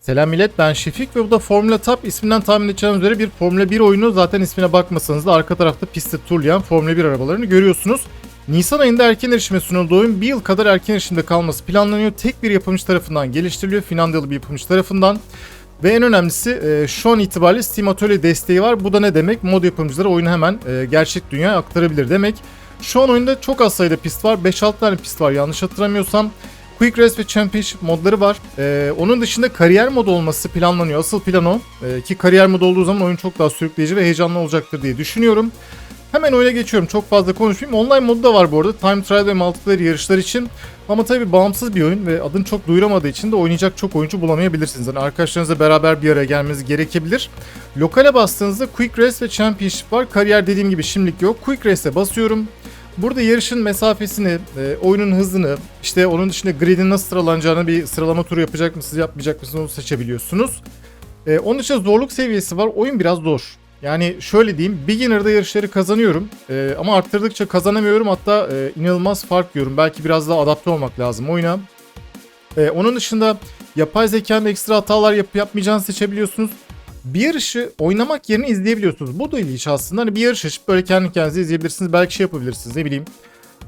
Selam millet ben Şefik ve bu da Formula Top isminden tahmin edeceğiniz üzere bir Formula 1 oyunu. Zaten ismine bakmasanız da arka tarafta pistte turlayan Formula 1 arabalarını görüyorsunuz. Nisan ayında erken erişime sunulduğu oyun bir yıl kadar erken erişimde kalması planlanıyor. Tek bir yapımcı tarafından geliştiriliyor. Finlandiyalı bir yapımcı tarafından. Ve en önemlisi e, şu an itibariyle Steam Atölye desteği var. Bu da ne demek? Mod yapımcıları oyunu hemen e, gerçek dünyaya aktarabilir demek. Şu an oyunda çok az sayıda pist var. 5-6 tane pist var yanlış hatırlamıyorsam. Quick Race ve Championship modları var. Ee, onun dışında kariyer modu olması planlanıyor. Asıl plan o. Ee, ki kariyer modu olduğu zaman oyun çok daha sürükleyici ve heyecanlı olacaktır diye düşünüyorum. Hemen oyuna geçiyorum. Çok fazla konuşmayayım. Online modu da var bu arada. Time Trial ve Multiplayer yarışlar için. Ama tabii bağımsız bir oyun ve adını çok duyuramadığı için de oynayacak çok oyuncu bulamayabilirsiniz. Yani arkadaşlarınızla beraber bir araya gelmeniz gerekebilir. Lokale bastığınızda Quick Race ve Championship var. Kariyer dediğim gibi şimdilik yok. Quick Race'e basıyorum. Burada yarışın mesafesini, e, oyunun hızını, işte onun dışında gridin nasıl sıralanacağını bir sıralama turu yapacak mısınız, yapmayacak mısınız onu seçebiliyorsunuz. E, onun dışında zorluk seviyesi var. Oyun biraz zor. Yani şöyle diyeyim, beginner'da yarışları kazanıyorum e, ama arttırdıkça kazanamıyorum. Hatta e, inanılmaz fark yiyorum. Belki biraz daha adapte olmak lazım oyuna. E, onun dışında yapay zekanın ekstra hatalar yapıp yapmayacağını seçebiliyorsunuz bir yarışı oynamak yerine izleyebiliyorsunuz. Bu da ilginç aslında. Hani bir yarış açıp böyle kendi kendinize izleyebilirsiniz. Belki şey yapabilirsiniz ne bileyim.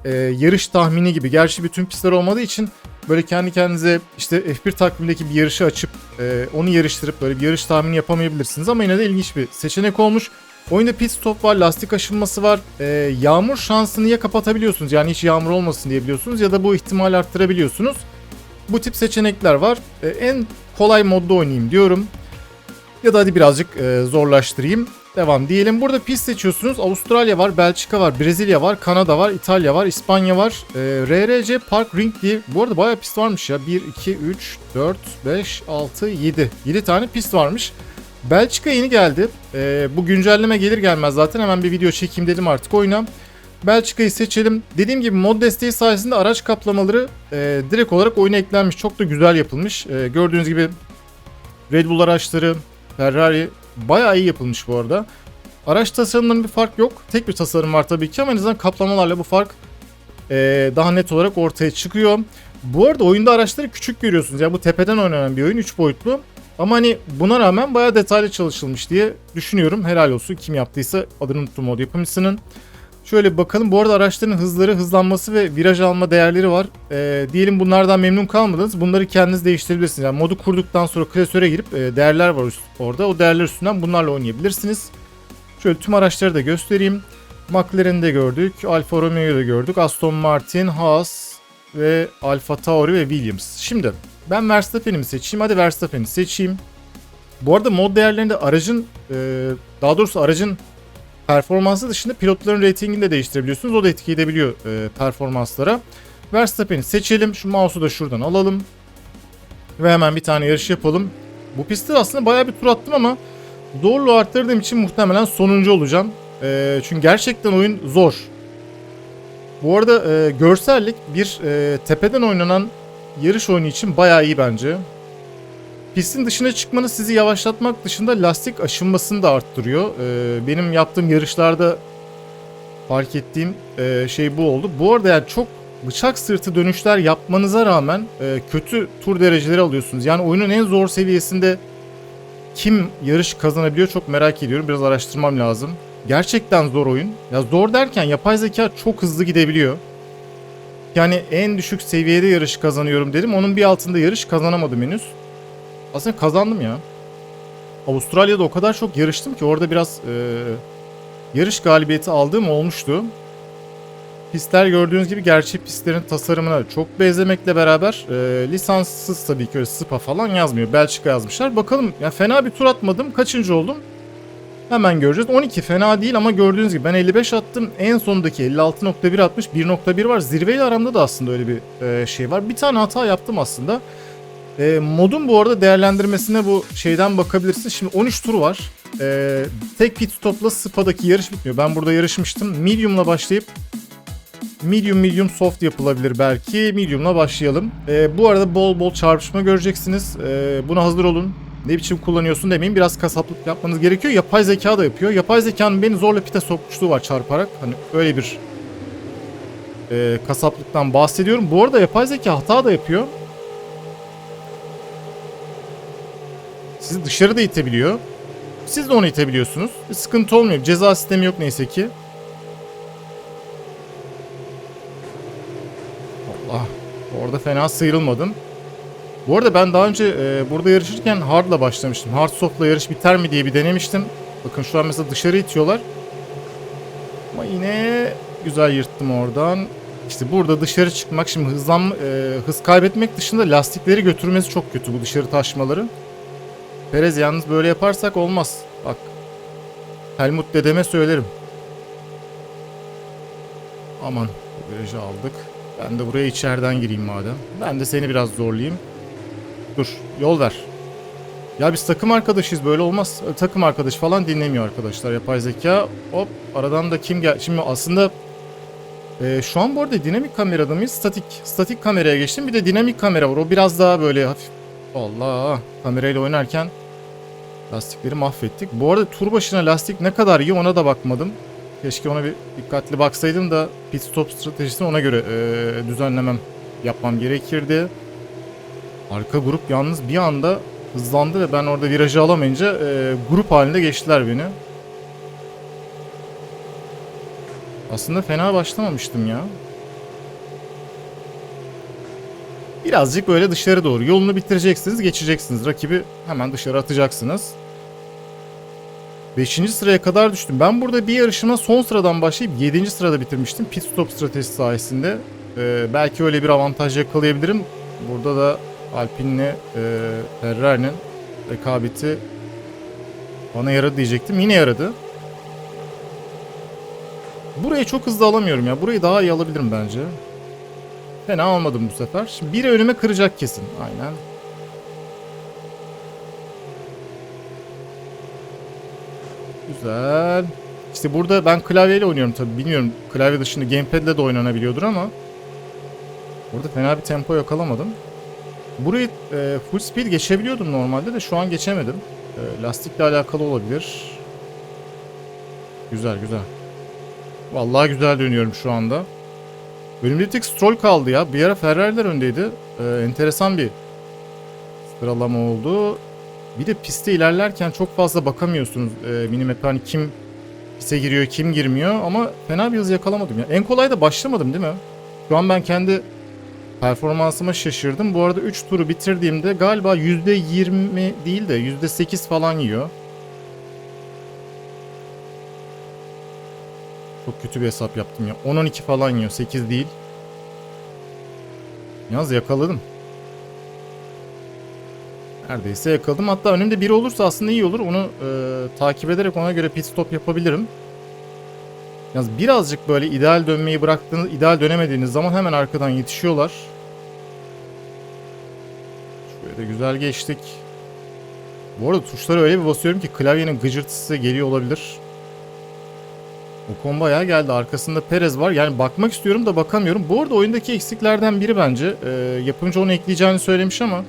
e, yarış tahmini gibi. Gerçi bütün pistler olmadığı için böyle kendi kendinize işte F1 takvimindeki bir yarışı açıp e, onu yarıştırıp böyle bir yarış tahmini yapamayabilirsiniz. Ama yine de ilginç bir seçenek olmuş. Oyunda pit stop var, lastik aşınması var. E, yağmur şansını ya kapatabiliyorsunuz yani hiç yağmur olmasın diyebiliyorsunuz ya da bu ihtimali arttırabiliyorsunuz. Bu tip seçenekler var. E, en kolay modda oynayayım diyorum. Ya da hadi birazcık e, zorlaştırayım. Devam diyelim. Burada pist seçiyorsunuz. Avustralya var, Belçika var, Brezilya var, Kanada var, İtalya var, İspanya var. E, RRC Park Ring diye. Bu arada bayağı pist varmış ya. 1, 2, 3, 4, 5, 6, 7. 7 tane pist varmış. Belçika yeni geldi. E, bu güncelleme gelir gelmez zaten hemen bir video çekeyim dedim artık oyuna. Belçika'yı seçelim. Dediğim gibi mod desteği sayesinde araç kaplamaları e, direkt olarak oyuna eklenmiş. Çok da güzel yapılmış. E, gördüğünüz gibi Red Bull araçları, Ferrari bayağı iyi yapılmış bu arada. Araç tasarımlarında bir fark yok. Tek bir tasarım var tabii ki ama en azından kaplamalarla bu fark eee, daha net olarak ortaya çıkıyor. Bu arada oyunda araçları küçük görüyorsunuz. Yani bu tepeden oynanan bir oyun 3 boyutlu. Ama hani buna rağmen bayağı detaylı çalışılmış diye düşünüyorum. Helal olsun kim yaptıysa adını unuttum mod yapımcısının. Şöyle bakalım. Bu arada araçların hızları, hızlanması ve viraj alma değerleri var. Ee, diyelim bunlardan memnun kalmadınız. Bunları kendiniz değiştirebilirsiniz. Yani modu kurduktan sonra klasöre girip e, değerler var üst- orada. O değerler üstünden bunlarla oynayabilirsiniz. Şöyle tüm araçları da göstereyim. McLaren'i de gördük. Alfa Romeo'yu da gördük. Aston Martin, Haas ve Alfa Tauri ve Williams. Şimdi ben Verstappen'i mi seçeyim? Hadi Verstappen'i seçeyim. Bu arada mod değerlerinde aracın e, daha doğrusu aracın performansı dışında pilotların reytingini de değiştirebiliyorsunuz. O da etki edebiliyor e, performanslara. Verstappen'i seçelim. Şu mouse'u da şuradan alalım. Ve hemen bir tane yarış yapalım. Bu pistte aslında bayağı bir tur attım ama zorluğu arttırdığım için muhtemelen sonuncu olacağım. E, çünkü gerçekten oyun zor. Bu arada e, görsellik bir e, tepeden oynanan yarış oyunu için bayağı iyi bence. Pistin dışına çıkmanız sizi yavaşlatmak dışında lastik aşınmasını da arttırıyor. Ee, benim yaptığım yarışlarda fark ettiğim e, şey bu oldu. Bu arada yani çok bıçak sırtı dönüşler yapmanıza rağmen e, kötü tur dereceleri alıyorsunuz. Yani oyunun en zor seviyesinde kim yarış kazanabiliyor çok merak ediyorum. Biraz araştırmam lazım. Gerçekten zor oyun. Ya zor derken yapay zeka çok hızlı gidebiliyor. Yani en düşük seviyede yarış kazanıyorum dedim. Onun bir altında yarış kazanamadım henüz. Aslında kazandım ya. Avustralya'da o kadar çok yarıştım ki orada biraz e, yarış galibiyeti aldığım olmuştu. Pistler gördüğünüz gibi gerçek pistlerin tasarımına çok benzemekle beraber e, lisanssız tabii ki öyle Spa falan yazmıyor. Belçika yazmışlar. Bakalım ya fena bir tur atmadım. Kaçıncı oldum? Hemen göreceğiz. 12 fena değil ama gördüğünüz gibi ben 55 attım. En sondaki 56.1 atmış. 1.1 var. Zirveyle aramda da aslında öyle bir e, şey var. Bir tane hata yaptım aslında. E, modun bu arada değerlendirmesine bu şeyden bakabilirsin. Şimdi 13 tur var. E, tek pit stopla Spa'daki yarış bitmiyor. Ben burada yarışmıştım. Medium'la başlayıp medium medium soft yapılabilir belki. Medium'la başlayalım. E, bu arada bol bol çarpışma göreceksiniz. E, buna hazır olun. Ne biçim kullanıyorsun demeyin. Biraz kasaplık yapmanız gerekiyor. Yapay zeka da yapıyor. Yapay zekanın beni zorla pite sokmuşluğu var çarparak. Hani öyle bir e, kasaplıktan bahsediyorum. Bu arada yapay zeka hata da yapıyor. Sizi dışarı da itebiliyor. Siz de onu itebiliyorsunuz. Bir sıkıntı olmuyor. Ceza sistemi yok neyse ki. Allah. Orada fena sıyrılmadım. Bu arada ben daha önce e, burada yarışırken hardla başlamıştım. Hard soft'la yarış biter mi diye bir denemiştim. Bakın şu an mesela dışarı itiyorlar. Ama yine güzel yırttım oradan. İşte burada dışarı çıkmak şimdi hızlan e, hız kaybetmek dışında lastikleri götürmesi çok kötü bu dışarı taşmaları. Perez yalnız böyle yaparsak olmaz. Bak. Helmut dedeme söylerim. Aman virajı aldık. Ben de buraya içeriden gireyim madem. Ben de seni biraz zorlayayım. Dur yol ver. Ya biz takım arkadaşıyız böyle olmaz. Takım arkadaş falan dinlemiyor arkadaşlar yapay zeka. Hop aradan da kim gel... Şimdi aslında e, şu an bu arada dinamik kamerada mıyız? Statik. Statik kameraya geçtim. Bir de dinamik kamera var. O biraz daha böyle hafif... Allah kamerayla oynarken lastikleri mahvettik. Bu arada tur başına lastik ne kadar iyi ona da bakmadım. Keşke ona bir dikkatli baksaydım da pit stop stratejisini ona göre e, düzenlemem yapmam gerekirdi. Arka grup yalnız bir anda hızlandı ve ben orada virajı alamayınca e, grup halinde geçtiler beni. Aslında fena başlamamıştım ya. Birazcık böyle dışarı doğru yolunu bitireceksiniz, geçeceksiniz. Rakibi hemen dışarı atacaksınız. 5. sıraya kadar düştüm. Ben burada bir yarışıma son sıradan başlayıp 7. sırada bitirmiştim. Pit stop stratejisi sayesinde. Ee, belki öyle bir avantaj yakalayabilirim. Burada da Alpine'le e, Ferrari'nin rekabeti bana yaradı diyecektim. Yine yaradı. Burayı çok hızlı alamıyorum ya. Burayı daha iyi alabilirim bence. Fena almadım bu sefer. Şimdi biri önüme kıracak kesin. Aynen. Güzel. İşte burada ben klavyeyle oynuyorum tabii. Bilmiyorum klavye dışında gamepad'le de oynanabiliyordur ama burada fena bir tempo yakalamadım. Burayı e, full speed geçebiliyordum normalde de şu an geçemedim. E, lastikle alakalı olabilir. Güzel güzel. Vallahi güzel dönüyorum şu anda. Önümde tek Stroll kaldı ya. Bir ara Ferrari'ler öndeydi. E, enteresan bir sıralama oldu. Bir de pistte ilerlerken çok fazla bakamıyorsunuz e, minimap'e hani kim piste giriyor kim girmiyor ama fena bir hız yakalamadım ya. En kolay da başlamadım değil mi? Şu an ben kendi performansıma şaşırdım. Bu arada 3 turu bitirdiğimde galiba %20 değil de %8 falan yiyor. Çok kötü bir hesap yaptım ya. 10-12 falan yiyor 8 değil. Yalnız yakaladım. Neredeyse yakaladım. Hatta önümde biri olursa aslında iyi olur. Onu e, takip ederek ona göre pit stop yapabilirim. Yalnız birazcık böyle ideal dönmeyi bıraktığınız, ideal dönemediğiniz zaman hemen arkadan yetişiyorlar. Şöyle de güzel geçtik. Bu arada tuşları öyle bir basıyorum ki klavyenin gıcırtısı geliyor olabilir. O bayağı geldi. Arkasında Perez var. Yani bakmak istiyorum da bakamıyorum. Bu arada oyundaki eksiklerden biri bence. E, yapımcı onu ekleyeceğini söylemiş ama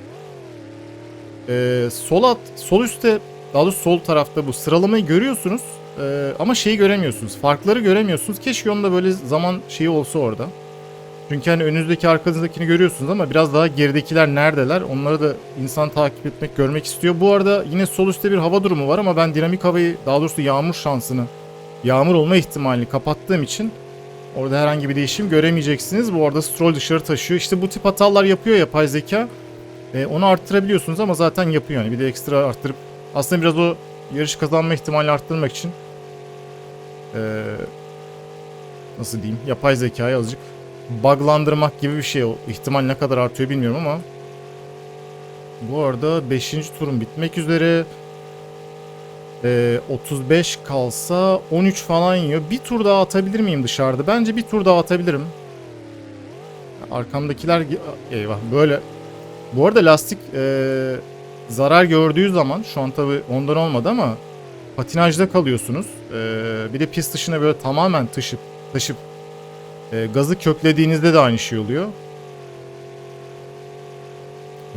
ee, sol alt, sol üstte daha doğrusu sol tarafta bu sıralamayı görüyorsunuz ee, ama şeyi göremiyorsunuz. Farkları göremiyorsunuz. Keşke onda böyle zaman şeyi olsa orada. Çünkü hani önünüzdeki arkanızdakini görüyorsunuz ama biraz daha geridekiler neredeler onları da insan takip etmek, görmek istiyor. Bu arada yine sol üstte bir hava durumu var ama ben dinamik havayı daha doğrusu yağmur şansını, yağmur olma ihtimalini kapattığım için orada herhangi bir değişim göremeyeceksiniz. Bu arada Stroll dışarı taşıyor. İşte bu tip hatalar yapıyor yapay zeka. E, onu arttırabiliyorsunuz ama zaten yapıyor yani. Bir de ekstra arttırıp aslında biraz o yarış kazanma ihtimalini arttırmak için e, nasıl diyeyim yapay zekayı azıcık buglandırmak gibi bir şey. O ihtimal ne kadar artıyor bilmiyorum ama bu arada 5. turun bitmek üzere. E, 35 kalsa 13 falan yiyor. Bir tur daha atabilir miyim dışarıda? Bence bir tur daha atabilirim. Arkamdakiler eyvah böyle bu arada lastik e, zarar gördüğü zaman şu an tabi ondan olmadı ama patinajda kalıyorsunuz. E, bir de pist dışına böyle tamamen taşıp taşıp e, gazı köklediğinizde de aynı şey oluyor.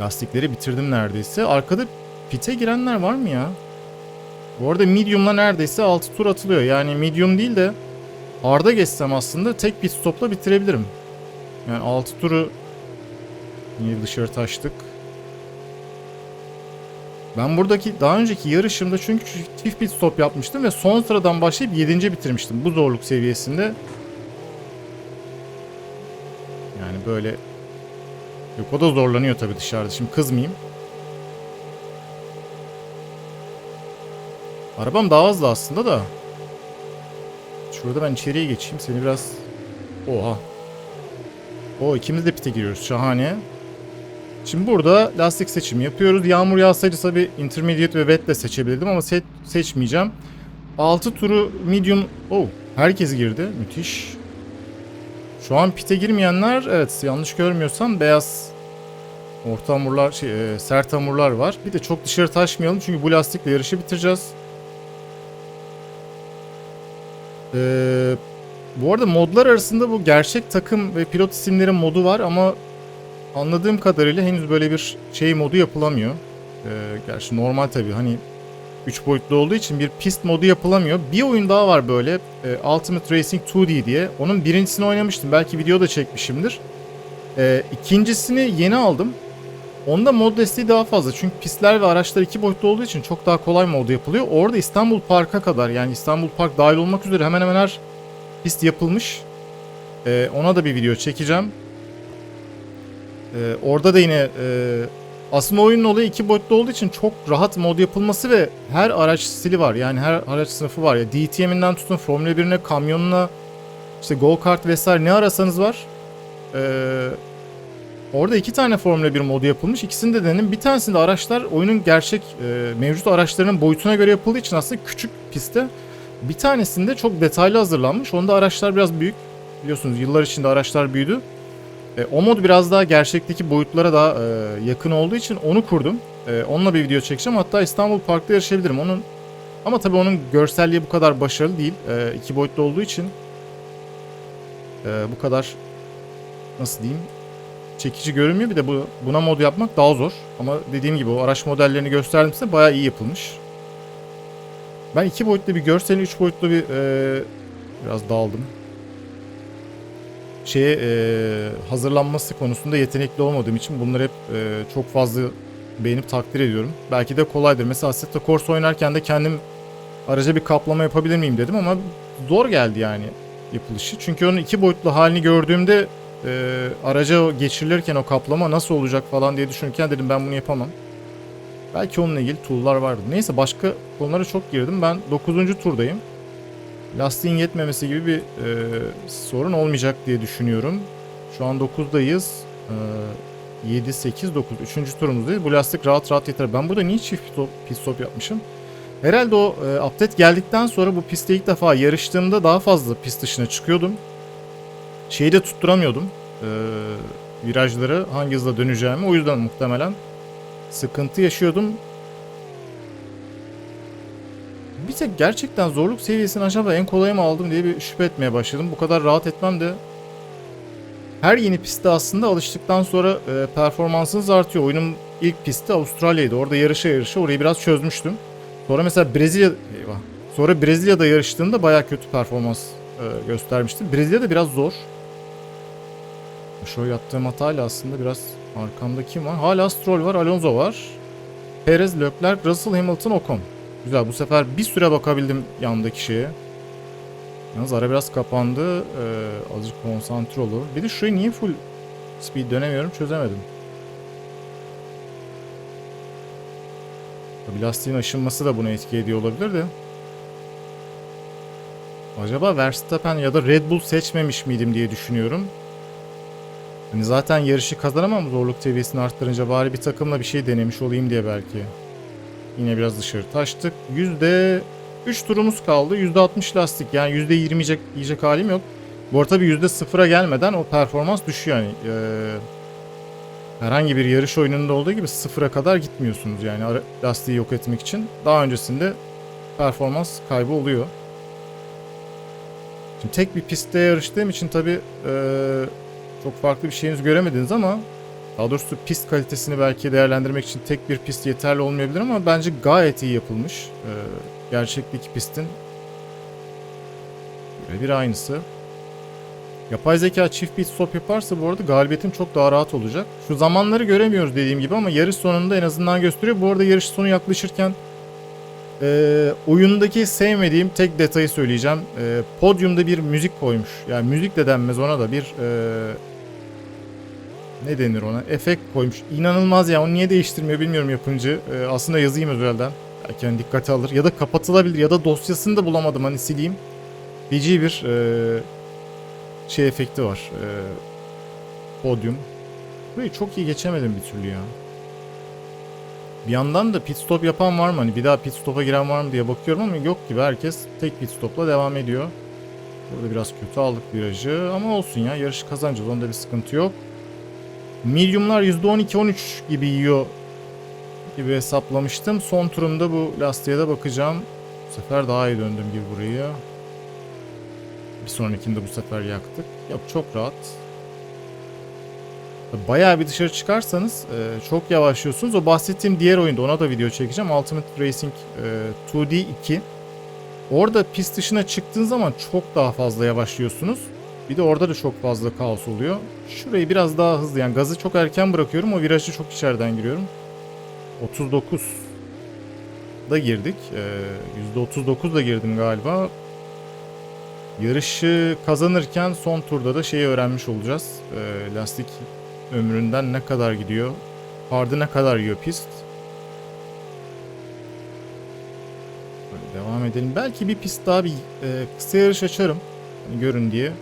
Lastikleri bitirdim neredeyse. Arkada pite girenler var mı ya? Bu arada medium'la neredeyse 6 tur atılıyor. Yani medium değil de hard'a geçsem aslında tek pit stopla bitirebilirim. Yani 6 turu Yine dışarı taştık. Ben buradaki daha önceki yarışımda çünkü çift pit stop yapmıştım ve son sıradan başlayıp 7. bitirmiştim bu zorluk seviyesinde. Yani böyle yok o da zorlanıyor tabii dışarıda. Şimdi kızmayayım. Arabam daha hızlı aslında da. Şurada ben içeriye geçeyim. Seni biraz... Oha. O ikimiz de pite giriyoruz. Şahane. Şimdi burada lastik seçimi yapıyoruz. Yağmur yağsaydı tabi intermediate ve wet de seçebilirdim ama se- seçmeyeceğim. 6 turu medium... Oh herkes girdi. Müthiş. Şu an pite girmeyenler evet yanlış görmüyorsam beyaz orta hamurlar şey, e, sert hamurlar var. Bir de çok dışarı taşmayalım çünkü bu lastikle yarışı bitireceğiz. Ee, bu arada modlar arasında bu gerçek takım ve pilot isimleri modu var ama anladığım kadarıyla henüz böyle bir şey modu yapılamıyor. Ee, gerçi normal tabii hani 3 boyutlu olduğu için bir pist modu yapılamıyor. Bir oyun daha var böyle e, Ultimate Racing 2D diye. Onun birincisini oynamıştım. Belki video da çekmişimdir. Ee, ikincisini yeni aldım. Onda mod desteği daha fazla. Çünkü pistler ve araçlar iki boyutlu olduğu için çok daha kolay mod yapılıyor. Orada İstanbul Park'a kadar yani İstanbul Park dahil olmak üzere hemen hemen her pist yapılmış. Ee, ona da bir video çekeceğim. Ee, orada da yine e, aslında oyunun olayı iki boyutlu olduğu için çok rahat mod yapılması ve her araç stili var. Yani her araç sınıfı var ya. DTM'inden tutun Formula 1'ine, kamyonuna, işte go kart vesaire ne arasanız var. Ee, orada iki tane Formula 1 modu yapılmış. İkisini de denedim. Bir tanesinde araçlar oyunun gerçek e, mevcut araçlarının boyutuna göre yapıldığı için aslında küçük pistte. Bir tanesinde çok detaylı hazırlanmış. Onda araçlar biraz büyük. Biliyorsunuz yıllar içinde araçlar büyüdü. E, o mod biraz daha gerçekteki boyutlara daha e, yakın olduğu için onu kurdum. E, onunla bir video çekeceğim. Hatta İstanbul Park'ta yarışabilirim. Onun ama tabii onun görselliği bu kadar başarılı değil. E, iki boyutlu olduğu için e, bu kadar nasıl diyeyim çekici görünmüyor. Bir de bu buna mod yapmak daha zor. Ama dediğim gibi o araç modellerini gösterdim size bayağı iyi yapılmış. Ben iki boyutlu bir görselin üç boyutlu bir e, biraz daldım şeye e, hazırlanması konusunda yetenekli olmadığım için bunları hep e, çok fazla beğenip takdir ediyorum. Belki de kolaydır. Mesela Assetto Corsa oynarken de kendim araca bir kaplama yapabilir miyim dedim ama zor geldi yani yapılışı. Çünkü onun iki boyutlu halini gördüğümde e, araca geçirilirken o kaplama nasıl olacak falan diye düşünürken dedim ben bunu yapamam. Belki onunla ilgili tool'lar vardı. Neyse başka konulara çok girdim. Ben 9. turdayım lastiğin yetmemesi gibi bir e, sorun olmayacak diye düşünüyorum. Şu an 9'dayız. E, 7, 8, 9. 3. turumuzdayız. Bu lastik rahat rahat yeter. Ben burada niye çift pit pit stop yapmışım? Herhalde o e, update geldikten sonra bu pistte ilk defa yarıştığımda daha fazla pist dışına çıkıyordum. Şeyi de tutturamıyordum. E, virajları hangi hızla döneceğimi. O yüzden muhtemelen sıkıntı yaşıyordum. Bir tek gerçekten zorluk seviyesini acaba en kolay mı aldım diye bir şüphe etmeye başladım. Bu kadar rahat etmem de her yeni pistte aslında alıştıktan sonra e, performansınız artıyor. Oyunun ilk pisti Avustralya'ydı. Orada yarışa yarışa orayı biraz çözmüştüm. Sonra mesela Brezilya eyvah. Sonra Brezilya'da yarıştığımda bayağı kötü performans e, göstermiştim. Brezilya'da biraz zor. Şu yaptığım hatayla aslında biraz arkamda kim var? Hala Stroll var, Alonso var. Perez, Leclerc, Russell, Hamilton, Ocon. Güzel bu sefer bir süre bakabildim yandaki şeye. Yalnız ara biraz kapandı. Ee, azıcık konsantre olur. Bir de şurayı niye full speed dönemiyorum çözemedim. Tabi lastiğin aşınması da buna etki ediyor olabilir de. Acaba Verstappen ya da Red Bull seçmemiş miydim diye düşünüyorum. Hani zaten yarışı kazanamam zorluk seviyesini arttırınca bari bir takımla bir şey denemiş olayım diye belki. Yine biraz dışarı taştık. Yüzde 3 turumuz kaldı. Yüzde 60 lastik. Yani yüzde 20 yiyecek, halim yok. Bu arada tabii yüzde sıfıra gelmeden o performans düşüyor. Yani ee, herhangi bir yarış oyununda olduğu gibi sıfıra kadar gitmiyorsunuz. Yani lastiği yok etmek için. Daha öncesinde performans kaybı oluyor. Şimdi tek bir pistte yarıştığım için tabii ee, çok farklı bir şeyiniz göremediniz ama daha doğrusu pist kalitesini belki değerlendirmek için tek bir pist yeterli olmayabilir ama bence gayet iyi yapılmış. Ee, gerçekteki pistin bir aynısı. Yapay zeka çift pit stop yaparsa bu arada galibiyetim çok daha rahat olacak. Şu zamanları göremiyoruz dediğim gibi ama yarış sonunda en azından gösteriyor. Bu arada yarış sonu yaklaşırken e, oyundaki sevmediğim tek detayı söyleyeceğim. E, podyumda bir müzik koymuş. Yani müzik de denmez ona da bir e, ne denir ona? Efekt koymuş. İnanılmaz ya. Onu niye değiştirmiyor bilmiyorum yapımcı. E, aslında yazayım özelden. Belki hani dikkate alır. Ya da kapatılabilir ya da dosyasını da bulamadım hani sileyim. Feci bir e, şey efekti var. E, podyum. Burayı çok iyi geçemedim bir türlü ya. Bir yandan da pit stop yapan var mı? Hani bir daha pit stop'a giren var mı diye bakıyorum ama yok gibi. Herkes tek pit stop'la devam ediyor. Burada biraz kötü aldık virajı ama olsun ya. Yarışı kazanacağız. Onda bir sıkıntı yok. Medium'lar %12-13 gibi yiyor gibi hesaplamıştım. Son turumda bu lastiğe de bakacağım. Bu sefer daha iyi döndüm gibi burayı. Bir sonrakinde bu sefer yaktık. Yok çok rahat. Bayağı bir dışarı çıkarsanız e, çok yavaşlıyorsunuz. O bahsettiğim diğer oyunda ona da video çekeceğim. Ultimate Racing e, 2D 2. Orada pist dışına çıktığın zaman çok daha fazla yavaşlıyorsunuz. Bir de orada da çok fazla kaos oluyor. Şurayı biraz daha hızlı yani gazı çok erken bırakıyorum. O virajı çok içeriden giriyorum. 39 da girdik. Ee, %39 da girdim galiba. Yarışı kazanırken son turda da şeyi öğrenmiş olacağız. Ee, lastik ömründen ne kadar gidiyor? Hardı ne kadar yiyor pist? Böyle devam edelim. Belki bir pist daha bir e, kısa yarış açarım. Hani görün diye.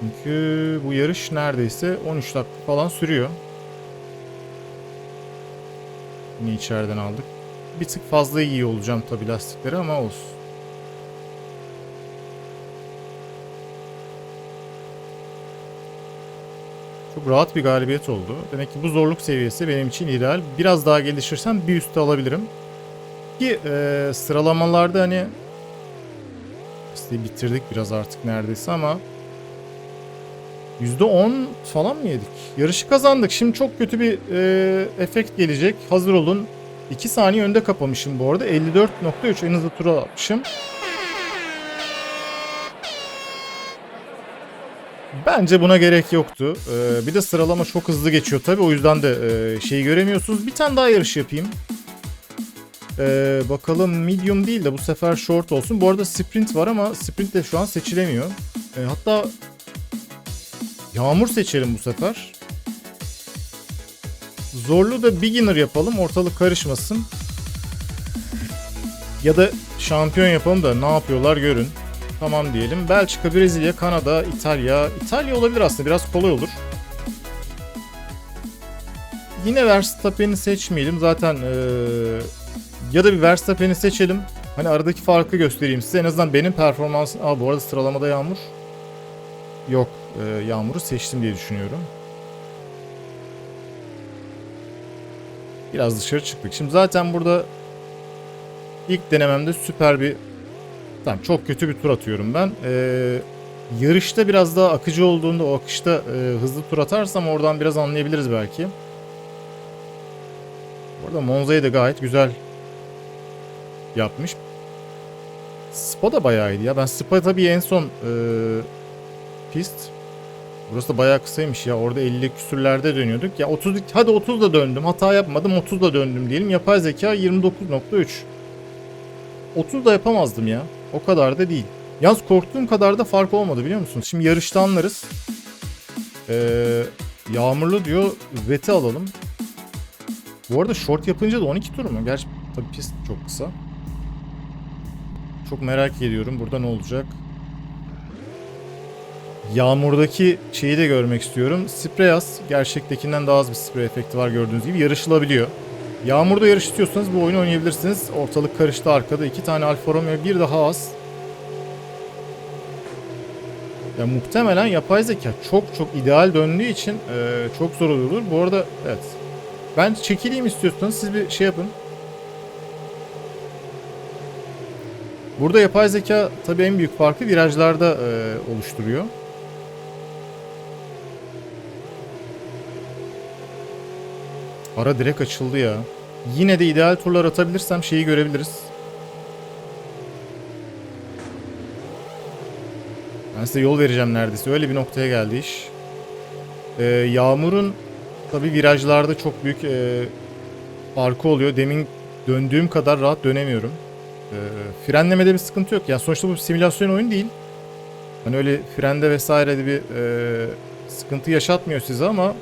Çünkü bu yarış neredeyse 13 dakika falan sürüyor. Yine içeriden aldık. Bir tık fazla iyi olacağım tabi lastikleri ama olsun. Çok rahat bir galibiyet oldu. Demek ki bu zorluk seviyesi benim için ideal. Biraz daha gelişirsem bir üste alabilirim. Ki e, sıralamalarda hani işte bitirdik biraz artık neredeyse ama %10 falan mı yedik? Yarışı kazandık. Şimdi çok kötü bir e, efekt gelecek. Hazır olun. 2 saniye önde kapamışım bu arada. 54.3 en hızlı tura atmışım. Bence buna gerek yoktu. Ee, bir de sıralama çok hızlı geçiyor tabii. O yüzden de e, şeyi göremiyorsunuz. Bir tane daha yarış yapayım. Ee, bakalım medium değil de bu sefer short olsun. Bu arada sprint var ama sprint de şu an seçilemiyor. Ee, hatta Yağmur seçelim bu sefer. Zorlu da beginner yapalım. Ortalık karışmasın. Ya da şampiyon yapalım da ne yapıyorlar görün. Tamam diyelim. Belçika, Brezilya, Kanada, İtalya. İtalya olabilir aslında. Biraz kolay olur. Yine Verstappen'i seçmeyelim. Zaten ee, ya da bir Verstappen'i seçelim. Hani aradaki farkı göstereyim size. En azından benim performansım... Aa bu arada sıralamada Yağmur. Yok. E, Yağmur'u seçtim diye düşünüyorum. Biraz dışarı çıktık. Şimdi zaten burada ilk denememde süper bir tamam çok kötü bir tur atıyorum ben. Ee, yarışta biraz daha akıcı olduğunda o akışta e, hızlı tur atarsam oradan biraz anlayabiliriz belki. Bu arada Monza'yı da gayet güzel yapmış. Spa da bayağı iyiydi ya. Ben Spa tabii en son e, pist. Burası da bayağı kısaymış ya. Orada 50 küsürlerde dönüyorduk. Ya 30 hadi 30 da döndüm. Hata yapmadım. 30 da döndüm diyelim. Yapay zeka 29.3. 30 da yapamazdım ya. O kadar da değil. Yalnız korktuğum kadar da fark olmadı biliyor musunuz? Şimdi yarışta anlarız. Ee, yağmurlu diyor. Veti alalım. Bu arada short yapınca da 12 tur mu? Gerçi tabii pist çok kısa. Çok merak ediyorum. Burada ne olacak? Yağmurdaki şeyi de görmek istiyorum. Sprey az. Gerçektekinden daha az bir sprey efekti var gördüğünüz gibi. Yarışılabiliyor. Yağmurda yarış istiyorsanız bu oyunu oynayabilirsiniz. Ortalık karıştı arkada. iki tane Alfa Romeo bir daha az. Ya muhtemelen yapay zeka çok çok ideal döndüğü için e, çok zor oluyordur. Bu arada evet. Ben çekileyim istiyorsanız siz bir şey yapın. Burada yapay zeka tabii en büyük farkı virajlarda e, oluşturuyor. Ara direkt açıldı ya. Yine de ideal turlar atabilirsem şeyi görebiliriz. Ben size yol vereceğim neredeyse. Öyle bir noktaya geldi iş. Ee, Yağmur'un tabi virajlarda çok büyük e, farkı oluyor. Demin döndüğüm kadar rahat dönemiyorum. Ee, frenlemede bir sıkıntı yok. Yani sonuçta bu simülasyon oyun değil. Hani öyle frende vesaire de bir e, sıkıntı yaşatmıyor size ama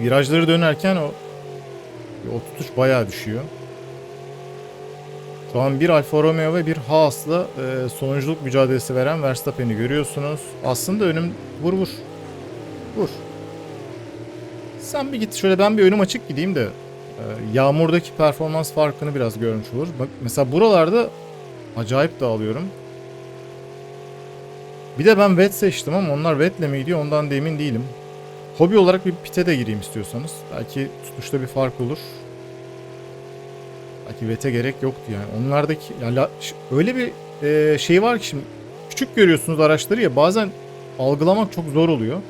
virajları dönerken o o tutuş bayağı düşüyor. Şu an bir Alfa Romeo ve bir Haas'la e, sonunculuk mücadelesi veren Verstappen'i görüyorsunuz. Aslında önüm vur vur. Vur. Sen bir git şöyle ben bir önüm açık gideyim de e, yağmurdaki performans farkını biraz görmüş olur. Bak mesela buralarda acayip dağılıyorum. Bir de ben wet seçtim ama onlar wetle mi gidiyor ondan da emin değilim. Hobi olarak bir pite de gireyim istiyorsanız. Belki tutuşta bir fark olur. Belki vete gerek yoktu yani. Onlardaki yani öyle bir e, şey var ki şimdi küçük görüyorsunuz araçları ya bazen algılamak çok zor oluyor.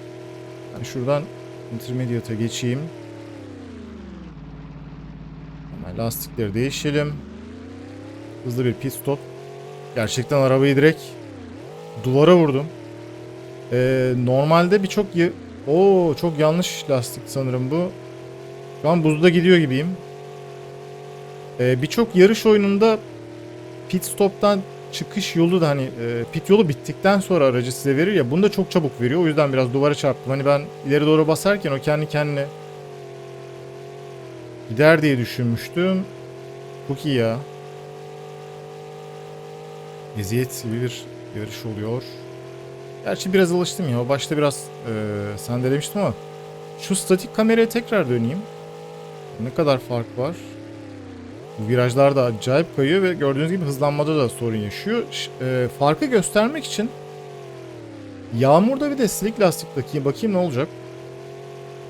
Yani şuradan intermediate'a geçeyim. Hemen lastikleri değişelim. Hızlı bir pit stop. Gerçekten arabayı direkt duvara vurdum. Ee, normalde birçok Oo çok yanlış lastik sanırım bu. Şu an buzda gidiyor gibiyim. Ee, birçok yarış oyununda pit stop'tan çıkış yolu da hani e, pit yolu bittikten sonra aracı size verir ya bunu da çok çabuk veriyor. O yüzden biraz duvara çarptım. Hani ben ileri doğru basarken o kendi kendine gider diye düşünmüştüm. Çok iyi ya. Eziyet bir yarış oluyor. Gerçi biraz alıştım ya. Başta biraz e, sendelemiştim ama şu statik kameraya tekrar döneyim. Ne kadar fark var? Bu virajlar da acayip kayıyor ve gördüğünüz gibi hızlanmada da sorun yaşıyor. E, farkı göstermek için yağmurda bir de slick lastik takayım. Bakayım ne olacak.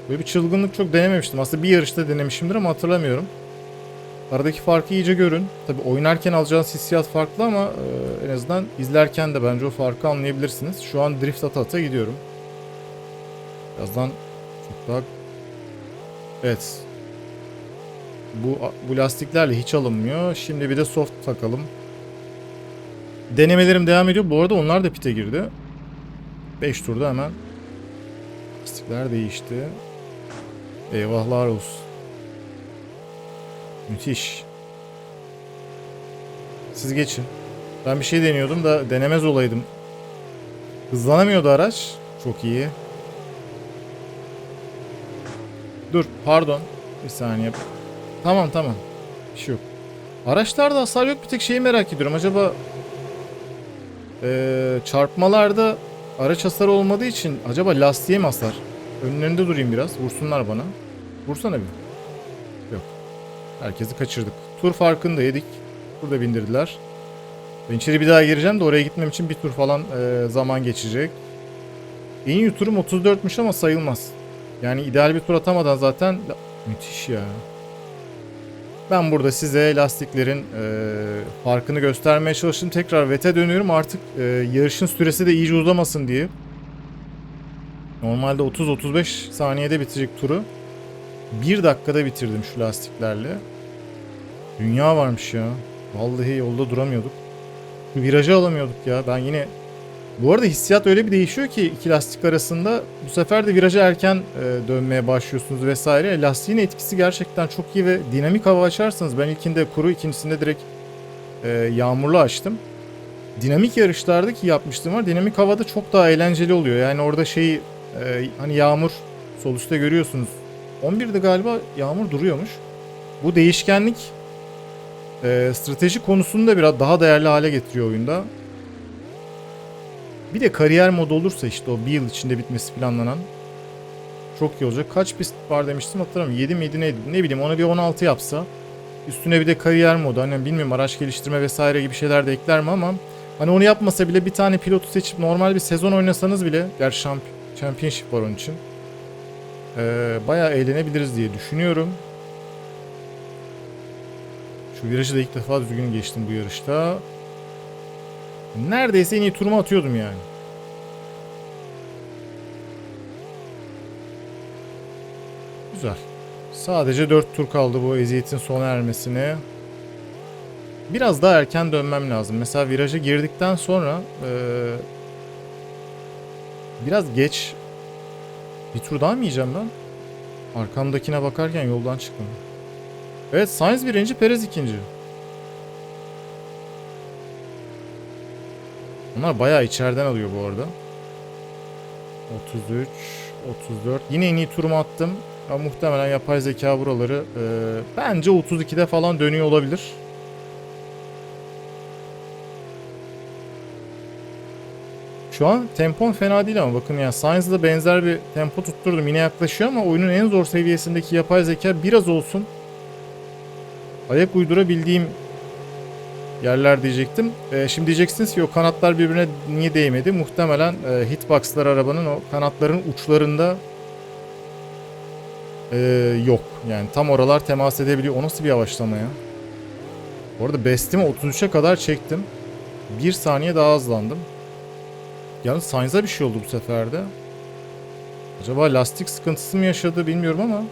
Böyle bir çılgınlık çok denememiştim. Aslında bir yarışta denemişimdir ama hatırlamıyorum. Aradaki farkı iyice görün. Tabi oynarken alacağınız hissiyat farklı ama e, en azından izlerken de bence o farkı anlayabilirsiniz. Şu an drift ata ata gidiyorum. Birazdan çok daha... Evet. Bu, bu lastiklerle hiç alınmıyor. Şimdi bir de soft takalım. Denemelerim devam ediyor. Bu arada onlar da pite girdi. 5 turda hemen lastikler değişti. Eyvahlar olsun. Müthiş. Siz geçin. Ben bir şey deniyordum da denemez olaydım. Hızlanamıyordu araç. Çok iyi. Dur pardon. Bir saniye. Tamam tamam. Bir şey yok. Araçlarda hasar yok bir tek şeyi merak ediyorum. Acaba eee, çarpmalarda araç hasarı olmadığı için acaba lastiğe mi hasar? Önlerinde durayım biraz. Vursunlar bana. Vursana bir. Herkesi kaçırdık. Tur farkını da yedik. Burada bindirdiler. Ben içeri bir daha gireceğim de oraya gitmem için bir tur falan e, zaman geçecek. En iyi turum 34'müş ama sayılmaz. Yani ideal bir tur atamadan zaten müthiş ya. Ben burada size lastiklerin e, farkını göstermeye çalıştım. Tekrar VET'e dönüyorum. Artık e, yarışın süresi de iyice uzamasın diye. Normalde 30-35 saniyede bitirecek turu. 1 dakikada bitirdim şu lastiklerle. Dünya varmış ya. Vallahi yolda duramıyorduk. Virajı alamıyorduk ya. Ben yine... Bu arada hissiyat öyle bir değişiyor ki iki lastik arasında. Bu sefer de viraja erken e, dönmeye başlıyorsunuz vesaire. Lastiğin etkisi gerçekten çok iyi ve dinamik hava açarsanız ben ilkinde kuru ikincisinde direkt e, yağmurlu açtım. Dinamik yarışlarda ki yapmıştım var. Dinamik havada çok daha eğlenceli oluyor. Yani orada şey e, hani yağmur sol üstte görüyorsunuz. 11'de galiba yağmur duruyormuş. Bu değişkenlik e, strateji konusunu da biraz daha değerli hale getiriyor oyunda. Bir de kariyer modu olursa işte o bir yıl içinde bitmesi planlanan çok iyi olacak. Kaç pist var demiştim hatırlamıyorum. 7 miydi neydi? Ne bileyim ona bir 16 yapsa. Üstüne bir de kariyer modu. Hani bilmiyorum araç geliştirme vesaire gibi şeyler de ekler mi ama hani onu yapmasa bile bir tane pilotu seçip normal bir sezon oynasanız bile gerçi şamp championship var onun için. Ee, bayağı eğlenebiliriz diye düşünüyorum. Şu virajı da ilk defa düzgün geçtim bu yarışta. Neredeyse en iyi turumu atıyordum yani. Güzel. Sadece 4 tur kaldı bu eziyetin sona ermesine. Biraz daha erken dönmem lazım. Mesela viraja girdikten sonra e, Biraz geç. Bir tur daha mı yiyeceğim ben? Arkamdakine bakarken yoldan çıktım. Evet Sainz birinci, Perez ikinci. Bunlar bayağı içeriden alıyor bu arada. 33, 34. Yine en iyi turumu attım. Ama muhtemelen yapay zeka buraları e, bence 32'de falan dönüyor olabilir. Şu an tempom fena değil ama bakın yani Science'da benzer bir tempo tutturdum. Yine yaklaşıyor ama oyunun en zor seviyesindeki yapay zeka biraz olsun ayak uydurabildiğim yerler diyecektim. Ee, şimdi diyeceksiniz ki o kanatlar birbirine niye değmedi? Muhtemelen e, hitboxlar arabanın o kanatların uçlarında e, yok. Yani tam oralar temas edebiliyor. O nasıl bir yavaşlama ya? Bu arada bestimi 33'e kadar çektim. Bir saniye daha hızlandım. Yalnız Sainz'a bir şey oldu bu seferde. Acaba lastik sıkıntısı mı yaşadı bilmiyorum ama.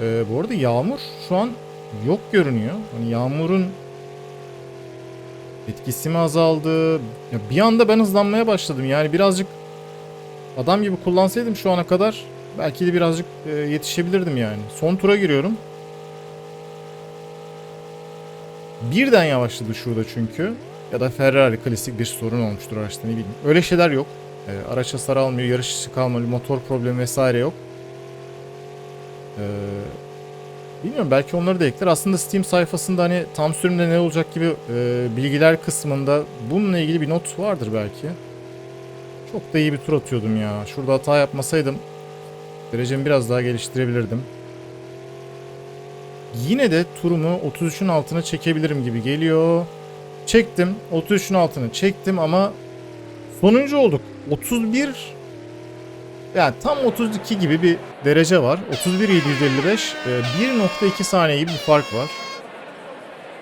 Ee, bu arada yağmur şu an yok görünüyor. Hani yağmurun etkisi mi azaldı? Ya bir anda ben hızlanmaya başladım. Yani birazcık adam gibi kullansaydım şu ana kadar belki de birazcık e, yetişebilirdim yani. Son tura giriyorum. Birden yavaşladı şurada çünkü. Ya da Ferrari klasik bir sorun olmuştur araçta ne bileyim. Öyle şeyler yok. E, araç hasar almıyor, yarış kalmalı, motor problemi vesaire yok. Ee, bilmiyorum belki onları da ekler. Aslında Steam sayfasında hani tam sürümde ne olacak gibi e, bilgiler kısmında bununla ilgili bir not vardır belki. Çok da iyi bir tur atıyordum ya. Şurada hata yapmasaydım derecemi biraz daha geliştirebilirdim. Yine de turumu 33'ün altına çekebilirim gibi geliyor. Çektim. 33'ün altına çektim ama sonuncu olduk. 31 yani tam 32 gibi bir derece var. 31 755 e, 1.2 saniye gibi bir fark var.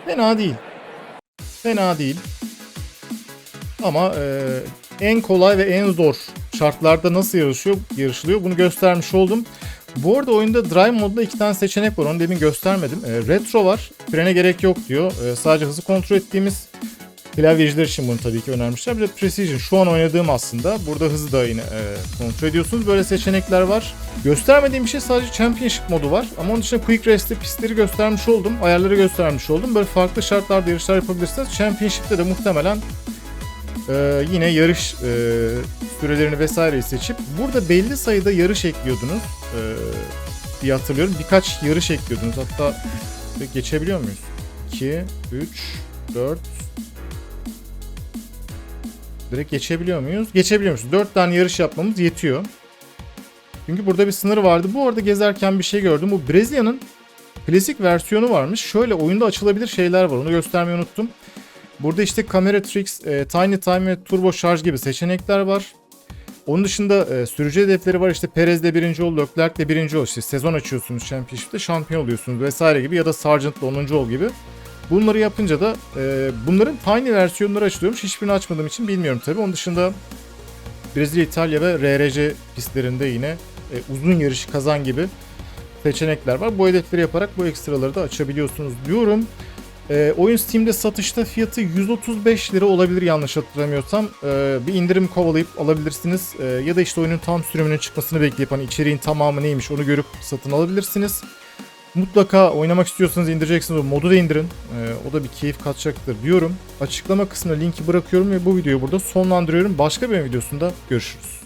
Fena değil. Fena değil. Ama e, en kolay ve en zor şartlarda nasıl yarışıyor, yarışılıyor bunu göstermiş oldum. Bu arada oyunda Drive modda iki tane seçenek var. Onu demin göstermedim. E, retro var. Frene gerek yok diyor. E, sadece hızı kontrol ettiğimiz Klavyeciler için bunu tabii ki önermişler. Bir de Precision şu an oynadığım aslında. Burada hızı da yine e, kontrol ediyorsunuz. Böyle seçenekler var. Göstermediğim bir şey sadece Championship modu var. Ama onun dışında Quick Race'te pistleri göstermiş oldum. Ayarları göstermiş oldum. Böyle farklı şartlarda yarışlar yapabilirsiniz. Championship'te de muhtemelen e, yine yarış e, sürelerini vesaireyi seçip burada belli sayıda yarış ekliyordunuz. E, diye hatırlıyorum. Birkaç yarış ekliyordunuz. Hatta geçebiliyor muyuz? 2, 3, 4, Direkt geçebiliyor muyuz? Geçebiliyormuşuz. 4 tane yarış yapmamız yetiyor. Çünkü burada bir sınır vardı. Bu arada gezerken bir şey gördüm. Bu Brezilya'nın klasik versiyonu varmış. Şöyle oyunda açılabilir şeyler var. Onu göstermeyi unuttum. Burada işte kamera tricks, e, tiny time ve turbo şarj gibi seçenekler var. Onun dışında e, sürücü hedefleri var. İşte Perez de birinci ol, Leclerc de birinci ol. İşte sezon açıyorsunuz Championship'te şampiyon oluyorsunuz vesaire gibi ya da Sargent'la 10. ol gibi. Bunları yapınca da e, bunların Tiny versiyonları açılıyormuş. Hiçbirini açmadığım için bilmiyorum tabi. Onun dışında Brezilya, İtalya ve RRC pistlerinde yine e, uzun yarış kazan gibi seçenekler var. Bu hedefleri yaparak bu ekstraları da açabiliyorsunuz diyorum. E, oyun Steam'de satışta fiyatı 135 lira olabilir yanlış hatırlamıyorsam. E, bir indirim kovalayıp alabilirsiniz. E, ya da işte oyunun tam sürümünün çıkmasını bekleyip hani içeriğin tamamı neymiş onu görüp satın alabilirsiniz. Mutlaka oynamak istiyorsanız indireceksiniz. O modu da indirin. Ee, o da bir keyif katacaktır diyorum. Açıklama kısmına linki bırakıyorum ve bu videoyu burada sonlandırıyorum. Başka bir videosunda görüşürüz.